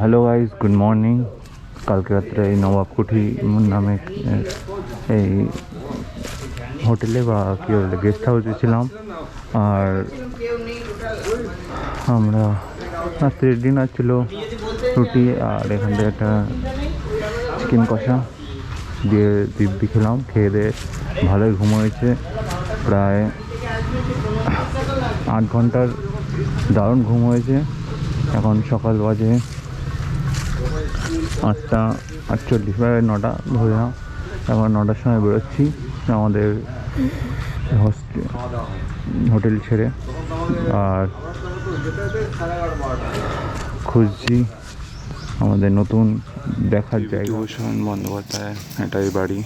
Hello guys good morning কালকে রাত্রে এই নবাবকুঠি নামে এই হোটেলে বা কী বলে গেস্ট হাউসে ছিলাম। আর আমরা রাত্রের ডিনার ছিল, রুটি আর এখান থেকে একটা চিকেন কষা দিয়ে দিব্যি খেলাম। খেয়ে দিয়ে ভালোই ঘুম হয়েছে। প্রায় আট ঘণ্টার দারুণ ঘুম হয়েছে। এখন সকাল বাজে আটটা আটচল্লিশ প্রায় নটা ধরে নাও। এখন নটার সময় বেরোচ্ছি আমাদের হস্টেল হোটেল ছেড়ে। আর খুঁজছি আমাদের নতুন দেখার জায়গা। বন্দ্যোপাধ্যায় এটাই বাড়ি।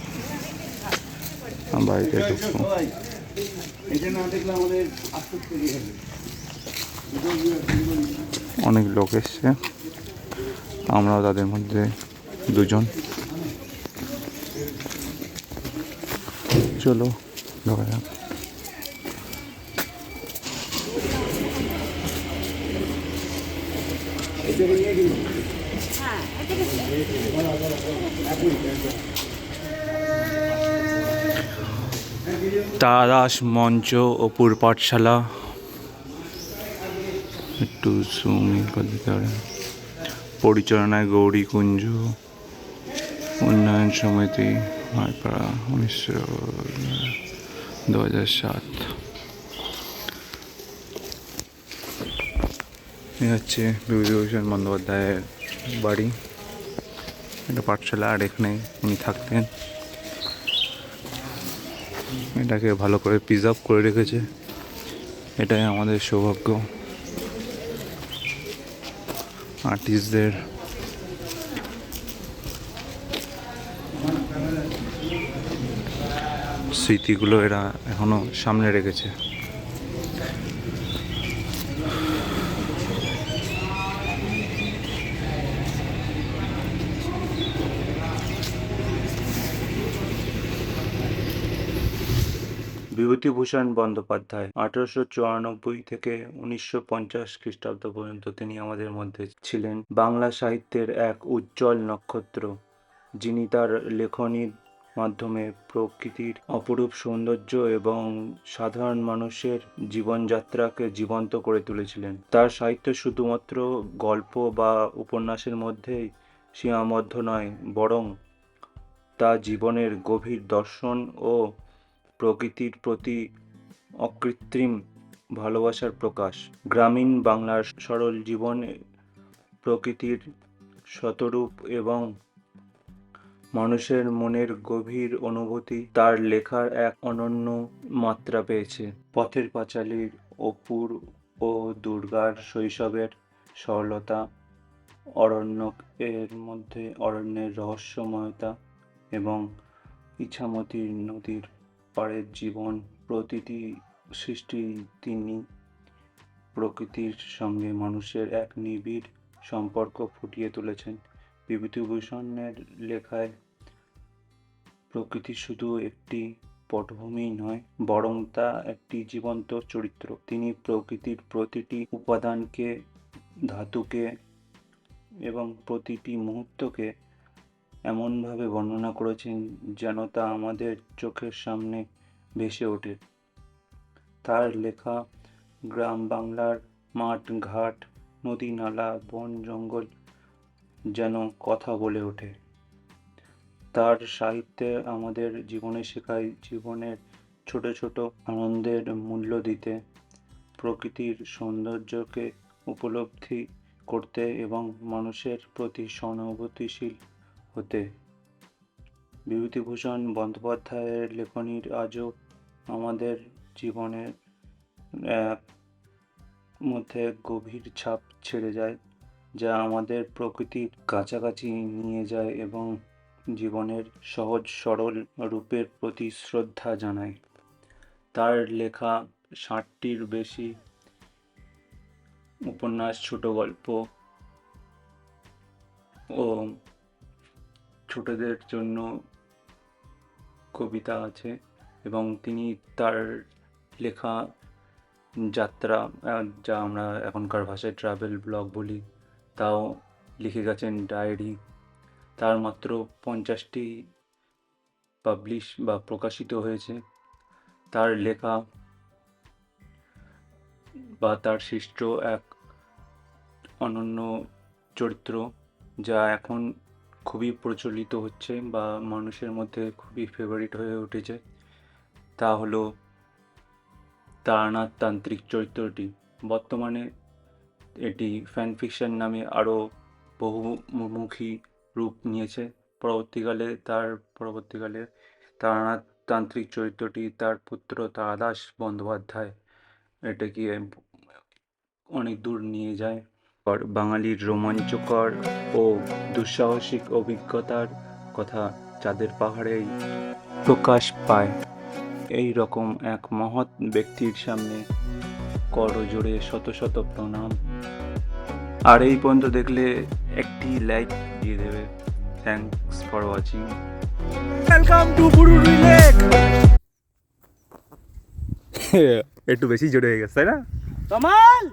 বাড়িতে ঢুকবো। অনেক লোক এসছে। আমরাও তাদের মধ্যে দুজন। চলো, ঢোকা যাক। তারাদাস মঞ্চ, অপুর পাঠশালা। একটু সুমিং করে দিতে পারে পরিচালনায় গৌরী কুঞ্জ, উন্নয়ন সমিতি, মাইপাড়া উনিশশো দু হাজার সাত হচ্ছে বিভূতিভূষণ বন্দ্যোপাধ্যায়ের বাড়ি। এটা পাঠশালা, আর এখানে উনি থাকতেন। এটাকে ভালো করে প্রিজার্ভ করে রেখেছে। এটাই আমাদের সৌভাগ্য। আর্টিস্টদের স্মৃতিগুলো এরা এখনও সামনে রেখেছে। বিভূতিভূষণ বন্দ্যোপাধ্যায় আঠারোশো চুরানব্বই থেকে উনিশশো পঞ্চাশ খ্রিস্টাব্দ পর্যন্ত তিনি আমাদের মধ্যে ছিলেন। বাংলা সাহিত্যের এক উজ্জ্বল নক্ষত্র, যিনি তার লেখনীর মাধ্যমে প্রকৃতির অপরূপ সৌন্দর্য এবং সাধারণ মানুষের জীবনযাত্রাকে জীবন্ত করে তুলেছিলেন। তার সাহিত্য শুধুমাত্র গল্প বা উপন্যাসের মধ্যেই সীমাবদ্ধ নয়, বরং তা জীবনের গভীর দর্শন ও প্রকৃতির প্রতি অকৃত্রিম ভালোবাসার প্রকাশ। গ্রামীণ বাংলার সরল জীবনে প্রকৃতির শতরূপ এবং মানুষের মনের গভীর অনুভূতি তার লেখার এক অনন্য মাত্রা পেয়েছে। পথের পাঁচালীর অপুর ও দুর্গার শৈশবের সরলতা, অরণ্য এর মধ্যে অরণ্যের রহস্যময়তা এবং ইছামতি নদীর পাড়ের জীবন প্রতিটি সৃষ্টি তিনি। প্রকৃতির সঙ্গে মানুষের এক নিবিড় সম্পর্ক ফুটিয়ে তুলেছেন। বিভূতিভূষণের লেখায়, প্রকৃতি শুধু একটি পটভূমি নয়, বরং তা একটি জীবন্ত চরিত্র। তিনি প্রকৃতির প্রতিটি উপাদানকে, ধাতুকে এবং প্রতিটি মুহূর্তকে এমনভাবে বর্ণনা করেছেন যেন তা আমাদের চোখের সামনে ভেসে ওঠে। তার লেখা, গ্রাম বাংলার মাঠ, ঘাট, নদী, নালা, বন, জঙ্গল যেন কথা বলে ওঠে। তার সাহিত্যে আমাদের জীবনে শেখায় জীবনের ছোট ছোট আনন্দের মূল্য দিতে, প্রকৃতির সৌন্দর্যকে উপলব্ধি করতে এবং মানুষের প্রতি সহানুভূতিশীল হতে। বিভূতিভূষণ বন্দ্যোপাধ্যায়ের লেখনীর আজও আমাদের জীবনের এক মধ্যে গভীর ছাপ ছেড়ে যায়, যা আমাদের প্রকৃতির কাছাকাছি নিয়ে যায় এবং জীবনের সহজ সরল রূপের প্রতি শ্রদ্ধা জানায়। তার লেখা ষাটটির বেশি উপন্যাস, ছোট গল্প ও ছোটদের জন্য কবিতা আছে এবং তিনি তার লেখা যাত্রা যা আমরা এখনকার ভাষায় ট্রাভেল ব্লগ বলি, তাও লিখে গেছেন ডায়েরি তার মাত্র পঞ্চাশটি পাবলিশ বা প্রকাশিত হয়েছে। তার লেখা বা তার সৃষ্ট এক অনন্য চরিত্র, যা এখন খুবই প্রচলিত হচ্ছে বা মানুষের মধ্যে খুবই ফেভারিট হয়ে উঠেছে, তা হলো তারানাথ তান্ত্রিক চরিত্রটি। বর্তমানে এটি ফ্যান ফিকশন নামে আরও বহুমুখী রূপ নিয়েছে। পরবর্তীকালে তার, পরবর্তীকালে তারানাথ তান্ত্রিক চরিত্রটি তার পুত্র তারাদাস বন্দ্যোপাধ্যায় এটাকে অনেক দূর নিয়ে যায়। বাঙালির রোমাঞ্চকর ও দুঃসাহসিক অভিজ্ঞতার কথা চাঁদের পাহাড়েই প্রকাশ পায়। এই রকম এক মহৎ ব্যক্তির সামনে করজোড়ে শত শত প্রণাম। আর এই পর্যন্ত দেখলে একটি লাইক দিয়ে দেবে। Thanks for watching welcome to Burudi Lake একটু বেশি জোরে হয়ে গেছে তাই না? কামাল!